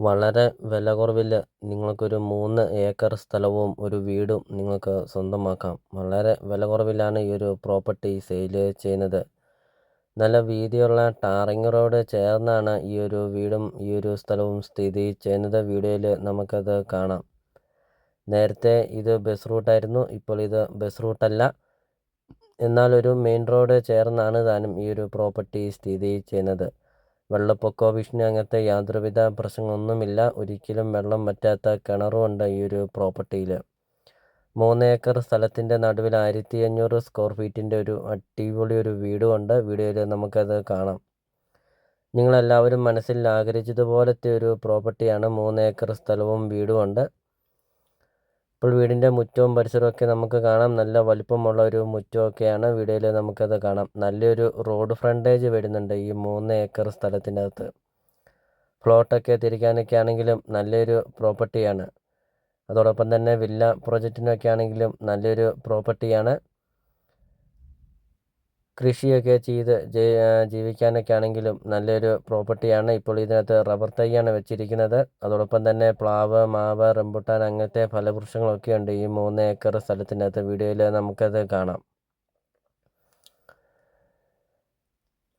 വളരെ വില കുറവിൽ നിങ്ങൾക്കൊരു മൂന്ന് ഏക്കർ സ്ഥലവും ഒരു വീടും നിങ്ങൾക്ക് സ്വന്തമാക്കാം. വളരെ വില കുറവിലാണ് ഈ ഒരു പ്രോപ്പർട്ടി സെയിൽ ചെയ്യുന്നത്. നല്ല വീതിയുള്ള ടാറിങ് റോഡ് ചേർന്നാണ് ഈ ഒരു വീടും ഈ ഒരു സ്ഥലവും സ്ഥിതി ചെയ്യുന്നത്. വീഡിയോയിൽ നമുക്കത് കാണാം. നേരത്തെ ഇത് ബസ് റൂട്ടായിരുന്നു. ഇപ്പോൾ ഇത് ബസ് റൂട്ടല്ല. എന്നാൽ ഒരു മെയിൻ റോഡ് ചേർന്നാണ് താനും ഈ ഒരു പ്രോപ്പർട്ടി സ്ഥിതി ചെയ്യുന്നത്. വെള്ളപ്പൊക്കോ ഭീഷണി അങ്ങനത്തെ യാതൊരുവിധ പ്രശ്നങ്ങളൊന്നുമില്ല. ഒരിക്കലും വെള്ളം വറ്റാത്ത കിണറുമുണ്ട് ഈ ഒരു പ്രോപ്പർട്ടിയിൽ മൂന്ന് ഏക്കർ സ്ഥലത്തിന്റെ നടുവിൽ ആയിരത്തി അഞ്ഞൂറ് സ്ക്വയർ ഫീറ്റിന്റെ ഒരു അടിപൊളി ഒരു വീടുമുണ്ട് വീഡിയോയിൽ നമുക്കത് കാണാം. നിങ്ങളെല്ലാവരും മനസ്സിൽ ആഗ്രഹിച്ചതുപോലത്തെ ഒരു പ്രോപ്പർട്ടിയാണ് മൂന്ന് ഏക്കർ സ്ഥലവും വീടുമുണ്ട് ഇപ്പോൾ വീടിന്റെ മുറ്റവും പരിസരമൊക്കെ നമുക്ക് കാണാം. നല്ല വലിപ്പമുള്ള ഒരു മുറ്റമൊക്കെയാണ്. വീഡിയോയിൽ നമുക്കത് കാണാം. നല്ലൊരു റോഡ് ഫ്രണ്ടേജ് വരുന്നുണ്ട് ഈ മൂന്ന് ഏക്കർ സ്ഥലത്തിന്റെ അകത്ത്. ഫ്ലോട്ടൊക്കെ തിരിക്കാനൊക്കെ ആണെങ്കിലും നല്ലൊരു പ്രോപ്പർട്ടിയാണ്. അതോടൊപ്പം തന്നെ വില്ല പ്രോജക്റ്റിനൊക്കെ ആണെങ്കിലും നല്ലൊരു പ്രോപ്പർട്ടിയാണ്. കൃഷിയൊക്കെ ചെയ്ത് ജീവിക്കാനൊക്കെ ആണെങ്കിലും നല്ലൊരു പ്രോപ്പർട്ടിയാണ് ഇപ്പോൾ ഇതിനകത്ത് റബ്ബർ തൈയാണ് വെച്ചിരിക്കുന്നത്. അതോടൊപ്പം തന്നെ പ്ലാവ് മാവ് റംബുട്ടാൻ അങ്ങനത്തെ ഫലവൃക്ഷങ്ങളൊക്കെ ഉണ്ട്. ഈ മൂന്ന് ഏക്കർ സ്ഥലത്തിനകത്ത് വീഡിയോയിൽ നമുക്കത് കാണാം.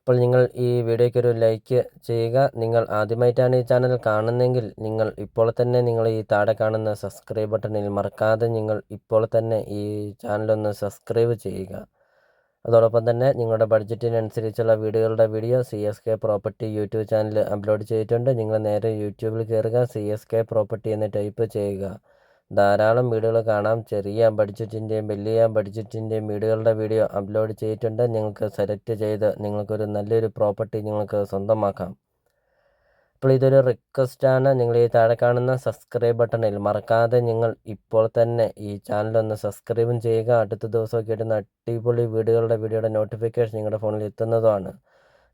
അപ്പോൾ നിങ്ങൾ ഈ വീഡിയോയ്ക്ക് ഒരു ലൈക്ക് ചെയ്യുക. നിങ്ങൾ ആദ്യമായിട്ടാണ് ഈ ചാനൽ കാണുന്നതെങ്കിൽ നിങ്ങൾ ഇപ്പോൾ തന്നെ നിങ്ങൾ ഈ താഴെ കാണുന്ന സബ്സ്ക്രൈബ് ബട്ടണിൽ മറക്കാതെ നിങ്ങൾ ഇപ്പോൾ തന്നെ ഈ ചാനലൊന്ന് സബ്സ്ക്രൈബ് ചെയ്യുക. അതോടൊപ്പം തന്നെ നിങ്ങളുടെ ബഡ്ജറ്റിനനുസരിച്ചുള്ള വീടുകളുടെ video C S K property YouTube channel upload ചെയ്തിട്ടുണ്ട്. നിങ്ങൾ നേരെ യൂട്യൂബിൽ കയറുക സി എസ് കെ പ്രോപ്പർട്ടി എന്ന് ടൈപ്പ് ചെയ്യുക. ധാരാളം വീടുകൾ കാണാം. ചെറിയ ബഡ്ജറ്റിന്റെയും വലിയ ബഡ്ജറ്റിന്റെയും വീടുകളുടെ വീഡിയോ അപ്ലോഡ് ചെയ്തിട്ടുണ്ട്. നിങ്ങൾക്ക് സെലക്ട് ചെയ്ത് നിങ്ങൾക്കൊരു നല്ലൊരു പ്രോപ്പർട്ടി നിങ്ങൾക്ക് സ്വന്തമാക്കാം. അപ്പോൾ ഇതൊരു റിക്വസ്റ്റാണ് നിങ്ങൾ ഈ താഴെ കാണുന്ന സബ്സ്ക്രൈബ് ബട്ടണിൽ മറക്കാതെ നിങ്ങൾ ഇപ്പോൾ തന്നെ ഈ ചാനൽ ഒന്ന് സബ്സ്ക്രൈബും ചെയ്യുക. അടുത്ത ദിവസമൊക്കെ ഇടുന്ന അടിപൊളി വീടുകളുടെ വീഡിയോയുടെ നോട്ടിഫിക്കേഷൻ നിങ്ങളുടെ ഫോണിൽ എത്തുന്നതുമാണ്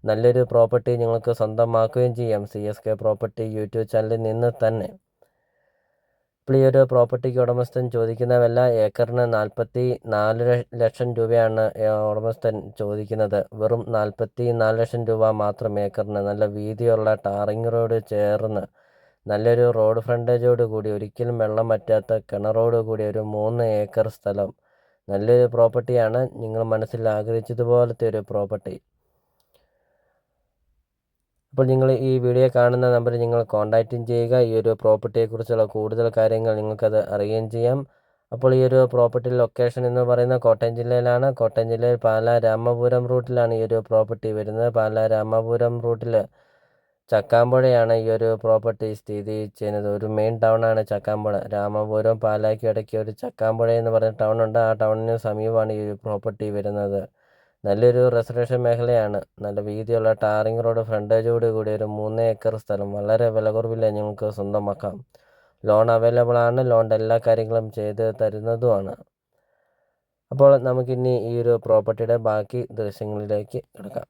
നല്ലൊരു പ്രോപ്പർട്ടി നിങ്ങൾക്ക് സ്വന്തമാക്കുകയും ചെയ്യാം. C S K property YouTube ചാനലിൽ നിന്ന് തന്നെ. ഒരു പ്രോപ്പർട്ടിക്ക് ഉടമസ്ഥൻ ചോദിക്കുന്ന വില ഏക്കറിന് നാൽപ്പത്തി നാല് ലക്ഷം രൂപയാണ് ഉടമസ്ഥൻ ചോദിക്കുന്നത്. വെറും നാൽപ്പത്തി നാല് ലക്ഷം രൂപ മാത്രം ഏക്കറിന് നല്ല വീതിയുള്ള ടാറിങ് റോഡ് ചേർന്ന് നല്ലൊരു റോഡ് ഫ്രണ്ടേജോട് കൂടി ഒരിക്കലും വെള്ളം പറ്റാത്ത കിണറോട് കൂടി ഒരു മൂന്ന് ഏക്കർ സ്ഥലം. നല്ലൊരു പ്രോപ്പർട്ടിയാണ്. നിങ്ങൾ മനസ്സിൽ ആഗ്രഹിച്ചതുപോലത്തെ ഒരു പ്രോപ്പർട്ടി. അപ്പോൾ നിങ്ങൾ ഈ വീഡിയോ കാണുന്ന നമ്പറിൽ നിങ്ങൾ കോൺടാക്റ്റും ചെയ്യുക. ഈ ഒരു പ്രോപ്പർട്ടിയെക്കുറിച്ചുള്ള കൂടുതൽ കാര്യങ്ങൾ നിങ്ങൾക്കത് അറിയുകയും ചെയ്യാം. അപ്പോൾ ഈ ഒരു പ്രോപ്പർട്ടി ലൊക്കേഷൻ എന്ന് പറയുന്നത് കോട്ടയം ജില്ലയിലാണ്. കോട്ടയം ജില്ലയിൽ പാലാ രാമപുരം റൂട്ടിലാണ് ഈ ഒരു പ്രോപ്പർട്ടി വരുന്നത്. പാലാ രാമപുരം റൂട്ടിൽ ചക്കാമ്പുഴയാണ് ഈ ഒരു പ്രോപ്പർട്ടി സ്ഥിതി ചെയ്യുന്നത്. ഒരു മെയിൻ ടൗണാണ് ചക്കാമ്പുഴ. രാമപുരം പാലാക്കി ഇടയ്ക്ക് ഒരു ചക്കാമ്പുഴ എന്ന് പറയുന്ന ടൗൺ ഉണ്ട്. ആ ടൗണിന് സമീപമാണ് ഈ ഒരു പ്രോപ്പർട്ടി വരുന്നത്. നല്ലൊരു റെസിഡൻഷ്യൽ മേഖലയാണ്. നല്ല വീതിയുള്ള ടാറിംഗ് റോഡ് ഫ്രണ്ടേജോട് കൂടി ഒരു മൂന്ന് ഏക്കർ സ്ഥലം വളരെ വില കുറവില്ല ഞങ്ങൾക്ക് സ്വന്തമാക്കാം. ലോൺ അവൈലബിൾ ആണ്. ലോണിന്റെ എല്ലാ കാര്യങ്ങളും ചെയ്ത് തരുന്നതുമാണ്. അപ്പോൾ നമുക്കിനി ഈ ഒരു പ്രോപ്പർട്ടിയുടെ ബാക്കി ദൃശ്യങ്ങളിലേക്ക് എടുക്കാം